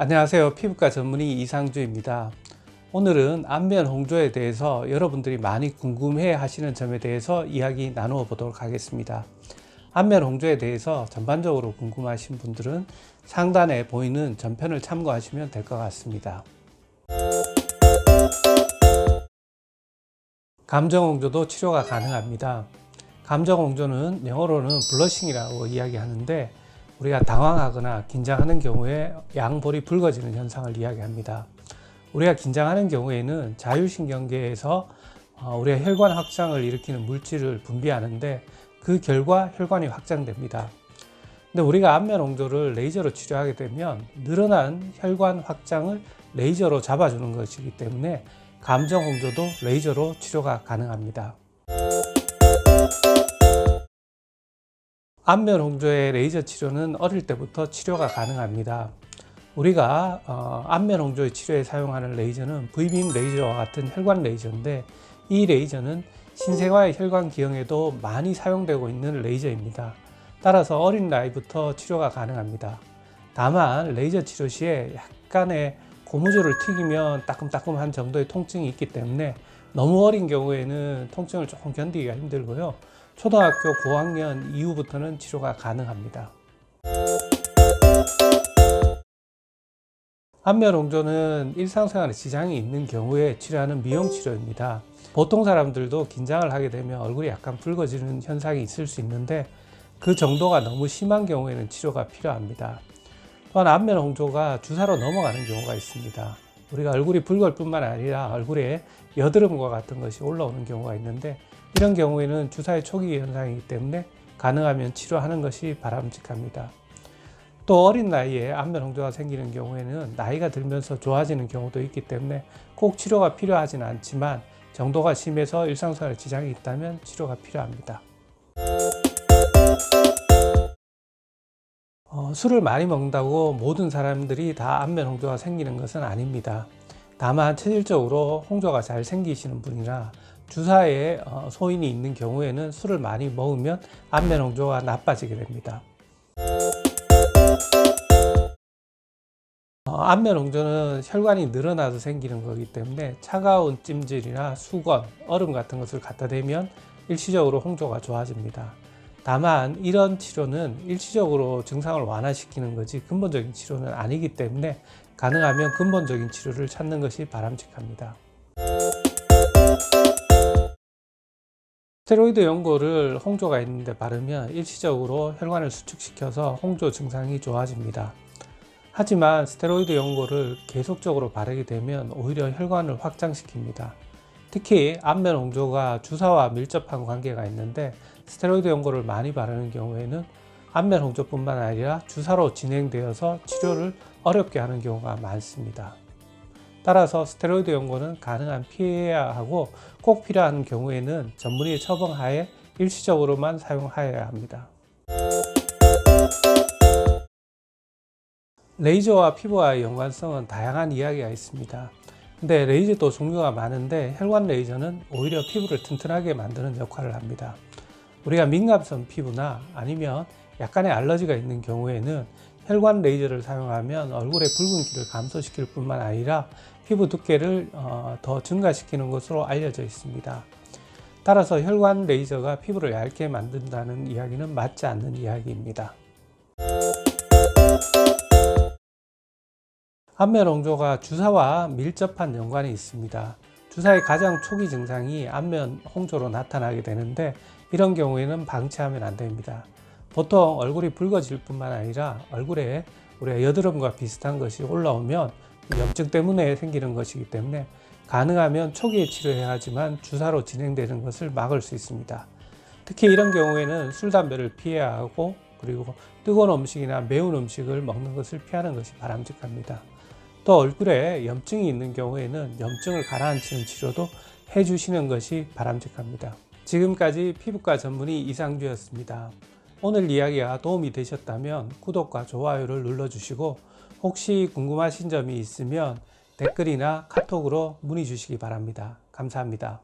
안녕하세요. 피부과 전문의 이상주입니다. 오늘은 안면 홍조에 대해서 여러분들이 많이 궁금해 하시는 점에 대해서 이야기 나누어 보도록 하겠습니다. 안면 홍조에 대해서 전반적으로 궁금하신 분들은 상단에 보이는 전편을 참고하시면 될 것 같습니다. 감정 홍조도 치료가 가능합니다. 감정 홍조는 영어로는 블러싱이라고 이야기하는데 우리가 당황하거나 긴장하는 경우에 양볼이 붉어지는 현상을 이야기합니다. 우리가 긴장하는 경우에는 자율신경계에서 어, 우리가 혈관 확장을 일으키는 물질을 분비하는데 그 결과 혈관이 확장됩니다. 근데 우리가 안면 홍조를 레이저로 치료하게 되면 늘어난 혈관 확장을 레이저로 잡아주는 것이기 때문에 감정 홍조도 레이저로 치료가 가능합니다. 안면 홍조의 레이저 치료는 어릴 때부터 치료가 가능합니다. 우리가 어, 안면 홍조의 치료에 사용하는 레이저는 V빔 레이저와 같은 혈관 레이저인데 이 레이저는 신생아의 혈관 기형에도 많이 사용되고 있는 레이저입니다. 따라서 어린 나이부터 치료가 가능합니다. 다만 레이저 치료 시에 약간의 고무줄을 튀기면 따끔따끔한 정도의 통증이 있기 때문에 너무 어린 경우에는 통증을 조금 견디기가 힘들고요. 초등학교 고학년 이후부터는 치료가 가능합니다. 안면 홍조는 일상생활에 지장이 있는 경우에 치료하는 미용 치료입니다. 보통 사람들도 긴장을 하게 되면 얼굴이 약간 붉어지는 현상이 있을 수 있는데 그 정도가 너무 심한 경우에는 치료가 필요합니다. 또한 안면 홍조가 주사로 넘어가는 경우가 있습니다. 우리가 얼굴이 붉을 뿐만 아니라 얼굴에 여드름과 같은 것이 올라오는 경우가 있는데 이런 경우에는 주사의 초기 현상이기 때문에 가능하면 치료하는 것이 바람직합니다. 또 어린 나이에 안면 홍조가 생기는 경우에는 나이가 들면서 좋아지는 경우도 있기 때문에 꼭 치료가 필요하지는 않지만 정도가 심해서 일상생활에 지장이 있다면 치료가 필요합니다. 어, 술을 많이 먹는다고 모든 사람들이 다 안면 홍조가 생기는 것은 아닙니다. 다만 체질적으로 홍조가 잘 생기시는 분이나 주사에 어, 소인이 있는 경우에는 술을 많이 먹으면 안면 홍조가 나빠지게 됩니다. 어, 안면 홍조는 혈관이 늘어나서 생기는 거기 때문에 차가운 찜질이나 수건, 얼음 같은 것을 갖다 대면 일시적으로 홍조가 좋아집니다. 다만 이런 치료는 일시적으로 증상을 완화시키는 거지 근본적인 치료는 아니기 때문에 가능하면 근본적인 치료를 찾는 것이 바람직합니다. 스테로이드 연고를 홍조가 있는데 바르면 일시적으로 혈관을 수축시켜서 홍조 증상이 좋아집니다. 하지만 스테로이드 연고를 계속적으로 바르게 되면 오히려 혈관을 확장시킵니다. 특히 안면 홍조가 주사와 밀접한 관계가 있는데 스테로이드 연고를 많이 바르는 경우에는 안면 홍조뿐만 아니라 주사로 진행되어서 치료를 어렵게 하는 경우가 많습니다. 따라서 스테로이드 연고는 가능한 피해야 하고 꼭 필요한 경우에는 전문의의 처방 하에 일시적으로만 사용하여야 합니다. 레이저와 피부와의 연관성은 다양한 이야기가 있습니다. 근데 레이저도 종류가 많은데 혈관 레이저는 오히려 피부를 튼튼하게 만드는 역할을 합니다. 우리가 민감성 피부나 아니면 약간의 알러지가 있는 경우에는 혈관 레이저를 사용하면 얼굴의 붉은기를 감소시킬 뿐만 아니라 피부 두께를 어, 더 증가시키는 것으로 알려져 있습니다. 따라서 혈관 레이저가 피부를 얇게 만든다는 이야기는 맞지 않는 이야기입니다. 안면 홍조가 주사와 밀접한 연관이 있습니다. 주사의 가장 초기 증상이 안면 홍조로 나타나게 되는데 이런 경우에는 방치하면 안 됩니다. 보통 얼굴이 붉어질 뿐만 아니라 얼굴에 우리가 여드름과 비슷한 것이 올라오면 염증 때문에 생기는 것이기 때문에 가능하면 초기에 치료해야 하지만 주사로 진행되는 것을 막을 수 있습니다. 특히 이런 경우에는 술, 담배를 피해야 하고 그리고 뜨거운 음식이나 매운 음식을 먹는 것을 피하는 것이 바람직합니다. 또 얼굴에 염증이 있는 경우에는 염증을 가라앉히는 치료도 해주시는 것이 바람직합니다. 지금까지 피부과 전문의 이상주였습니다. 오늘 이야기가 도움이 되셨다면 구독과 좋아요를 눌러주시고 혹시 궁금하신 점이 있으면 댓글이나 카톡으로 문의 주시기 바랍니다. 감사합니다.